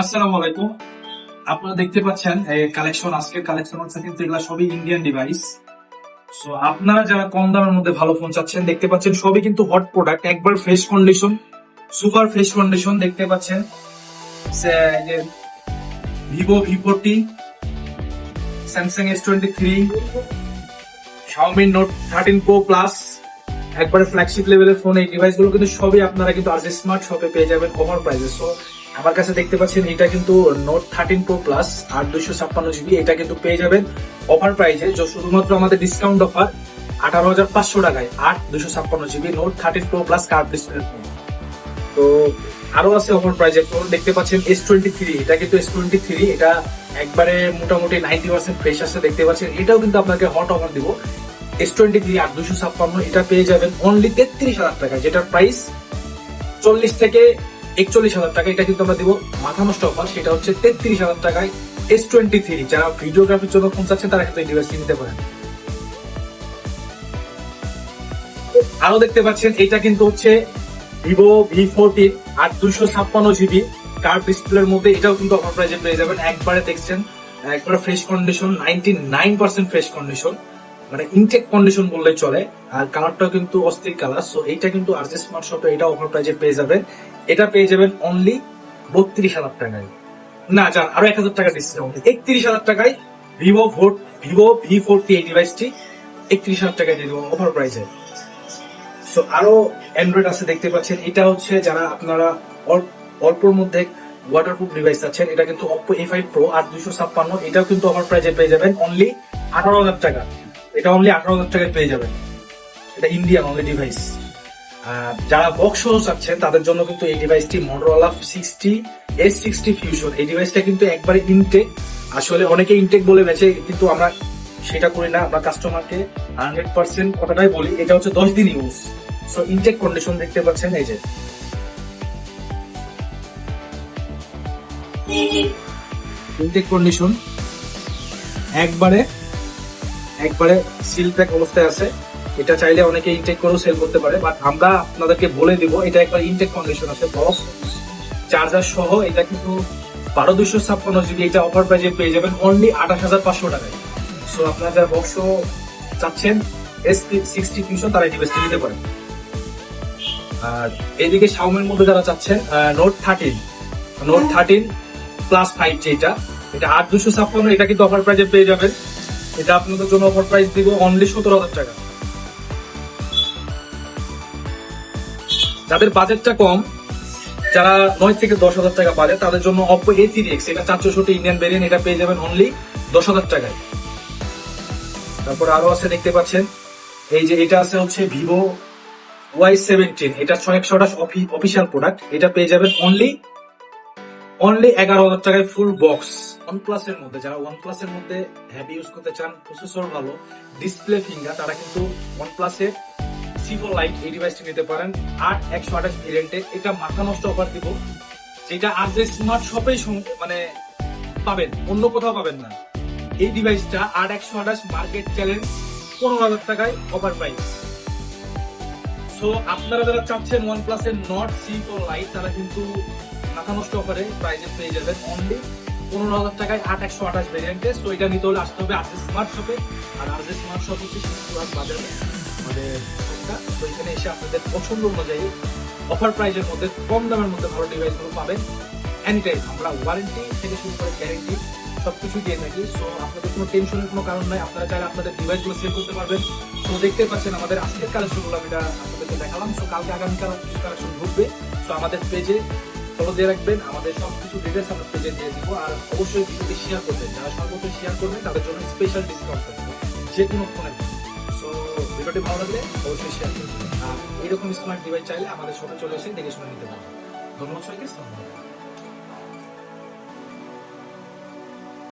আসসালামু আলাইকুম। আপনারা দেখতে পাচ্ছেন কালেকশন আজকের কালেকশন হচ্ছে কিন্তু এগুলা সবই ইন্ডিয়ান ডিভাইস সো আপনারা যারা কম দামের মধ্যে ভালো ফোন চাচ্ছেন, দেখতে পাচ্ছেন সবই কিন্তু হট প্রোডাক্ট একবার fresh condition super fresh condition দেখতে পাচ্ছেন। Vivo V forty Samsung S twenty three Xiaomi note thirteen pro plus একবারে ফ্ল্যাগশিপ লেভেলের ফোন এই ডিভাইসগুলো কিন্তু সবই আপনারা কিন্তু আজ স্মার্ট শপে পেয়ে যাবেন কমার প্রাইসে সো আমার কাছে দেখতে পাচ্ছেন, এটা কিন্তু নোট থার্টিন প্রো প্লাস আর দুইশো ছাপ্পান্ন জিবি এটা কিন্তু পেয়ে যাবেন অফার প্রাইসে শুধুমাত্র আমাদের ডিসকাউন্ট অফার আঠারো হাজার পাঁচশো টাকায় আট দুশো ছাপ্পান্ন GB note thirteen pro plus card display তো আরও আছে অফার প্রাইজের ফোন দেখতে পাচ্ছেন এস টোয়েন্টি থ্রি এটা কিন্তু এস টোয়েন্টি থ্রি এটা একবারে মোটামুটি নাইনটি পার্সেন্ট ফ্রেশ আছে, দেখতে পাচ্ছেন। এটাও কিন্তু আপনাকে হট অফার দিব। এস টোয়েন্টি থ্রি আট দুশো ছাপ্পান্ন, এটা পেয়ে যাবেন অনলি তেত্রিশ হাজার টাকা যেটার প্রাইস চল্লিশ থেকে একচল্লিশ হাজার টাকা, এটা কিন্তু আমরা দিব মাথা নষ্ট অফার সেটা হচ্ছে তেত্রিশ হাজার টাকায় এস টোয়েন্টি থ্রি যারা ভিডিওগ্রাফির জন্য ফোন চাচ্ছেন, তারা কিন্তু এই ডিভাইসটি নিতে পারেন। আরও দেখতে পাচ্ছেন, এটা কিন্তু হচ্ছে ভিভো ভি ফোরটিন আর দুইশো ছাপ্পান্ন জিবি কার্ভ ডিসপ্লের মধ্যে এটাও কিন্তু অফার প্রাইজে পেয়ে যাবেন। একবারে দেখছেন, একবারে fresh condition ninety nine percent fresh condition মানে ইনটেক কন্ডিশন বললেই চলে, আর কালারটাও কিন্তু অস্থির কালার সো এইটা কিন্তু আর স্মার্ট শপে এটা অফার প্রাইজে পেয়ে যাবেন। এটা পেয়ে যাবেন অনলি বত্রিশ হাজার টাকায়। না যান আরও এক হাজার টাকা ডিসকাউন্ট একত্রিশ হাজার টাকায় ভিভো ভোট ভিভো ভি ফোরটি এই ডিভাইসটি একত্রিশ হাজার টাকায় দিয়ে দেবো অফার প্রাইসে সো আরও অ্যান্ড্রয়েড আছে, দেখতে পাচ্ছেন। এটা হচ্ছে যারা আপনারা অল্পর মধ্যে ওয়াটারপ্রুফ ডিভাইস আছেন এটা কিন্তু অপো এ ফাইভ প্রো আর দুশো ছাপ্পান্ন, এটাও কিন্তু অফার প্রাইজে পেয়ে যাবেন অনলি আঠারো হাজার টাকা। অনলি আঠারো হাজার টাকায় পেয়ে যাবেন। এটা ইন্ডিয়ান অনলি ডিভাইস যারা বক্স সহ চাচ্ছেন, তাদের জন্য কিন্তু এই ডিভাইসটি Motorola sixty S sixty fusion এই ডিভাইসটা কিন্তু একবারে ইনটেক আসলে অনেকে ইনটেক বলে বেছে কিন্তু আমরা সেটা করি না। আমরা কাস্টমারকে হান্ড্রেড পার্সেন্ট কথাটাই বলি, এটা হচ্ছে দশ দিন ইউজ সো ইনটেক কন্ডিশন দেখতে পাচ্ছেন এই যে। ইনটেক কন্ডিশন একবারে একবারে সিল প্যাক অবস্থায় আছে। এটা চাইলে অনেকে ইনটেক করেও সেল করতে পারে বাট আমরা আপনাদেরকে বলে দিব, এটা একবার ইনটেক কন্ডিশন আছে বক্স চার্জার সহ এটা কিন্তু বারো দুশো ছাপ্পান্ন জিবি এটা অফার প্রাইজে পেয়ে যাবেন অনলি আঠাশ হাজার পাঁচশো টাকায়। সো আপনারা যারা বক্স চাচ্ছেন এস সিক্সটি ফিউশন তারা এই ডিভাইসটি নিতে পারেন। আর এদিকে শাওমির মধ্যে যারা চাচ্ছেন note thirteen note thirteen plus five যেটা এটা আট দুশো ছাপ্পান্ন, এটা কিন্তু অফার প্রাইজে পেয়ে যাবেন। এটা আপনাদের জন্য অফার প্রাইস দিব অনলি সতেরো হাজার টাকা। যাদের বাজেটটা কম, যারা নয় থেকে দশ হাজার টাকা বাজে তাদের জন্য অপো এ থ্রি এক্স এটা চারশো ষোটি ইন্ডিয়ান ভেরিয়েন্ট এটা পেয়ে যাবেন অনলি দশ হাজার টাকায়। তারপর আরও আছে দেখতে পাচ্ছেন, এই যে এটা আছে হচ্ছে ভিভো ওয়াই সেভেন্টিন এটা ছয় একশো অফিসিয়াল প্রোডাক্ট এটা পেয়ে যাবেন অনলি অনলি এগারো হাজার টাকায় ফুল বক্স ওয়ান প্লাস এর মধ্যে, যারা ওয়ান প্লাস এর মধ্যে হ্যাভি ইউজ করতে চান প্রসেসর ভালো ডিসপ্লে ফিঙ্গার তারা কিন্তু ওয়ান প্লাসের সিভো লাইট এই ডিভাইসটি নিতে পারেন। আট একশো আঠাশ ভেরিয়েন্টে এটা মাথা নষ্ট অফার দিব, যেটা আজ যে স্মার্ট শপেই মানে পাবেন, অন্য কোথাও পাবেন না। এই ডিভাইসটা আট একশো আঠাশ মার্কেট চ্যালেঞ্জ পনেরো হাজার টাকায় অফার প্রাইস সো আপনারা যারা চাচ্ছেন ওয়ান প্লাস এর নট সি ফোর লাইট তারা কিন্তু মাথা নষ্ট অফারে প্রাইজে পেয়ে যাবেন অনলি পনেরো হাজার টাকায় আট একশো আঠাশ ভেরিয়েন্টে সো এটা নিতে হলে আসতে হবে আরজে স্মার্ট শপে আর আরজে স্মার্ট শপ হচ্ছে শিবপুরান বাজারে আমাদের তো এখানে এসে আপনাদের পছন্দ অনুযায়ী অফার প্রাইজের মধ্যে কম দামের মধ্যে ভালো ডিভাইসগুলো পাবেন। এনি টাইম আমরা ওয়ারেন্টি থেকে শুরু করে গ্যারেন্টি সবকিছু দিয়ে থাকি। সো আপনাদের কোনো টেনশনের কোনো কারণ নাই। আপনারা চাইলে আপনাদের ডিভাইসগুলো সেল করতে পারবেন। তো দেখতে পাচ্ছেন আমাদের আজকের কালেকশনগুলো আমি এটা আপনাদেরকে দেখালাম। সো কালকে আগামীকাল কিছু কালেকশন ঢুকবে। সো আমাদের পেজে ফলো দিয়ে রাখবেন। আমাদের সব কিছু ডিটেলস আমরা পেজে দিয়ে দিব। আর অবশ্যই ভিডিওটি শেয়ার করবেন। যারা সর্বত্র শেয়ার করবেন, তাদের জন্য স্পেশাল ডিসকাউন্ট থাকবে। যে কোনো ফোনের সো ভিডিওটি ভালো লাগলে অবশ্যই শেয়ার করবেন। আর এরকম স্মার্ট ডিভাইস চাইলে আমাদের শপে চলে এসে দেখে শুনে নিতে পারবেন। ধন্যবাদ সবাইকে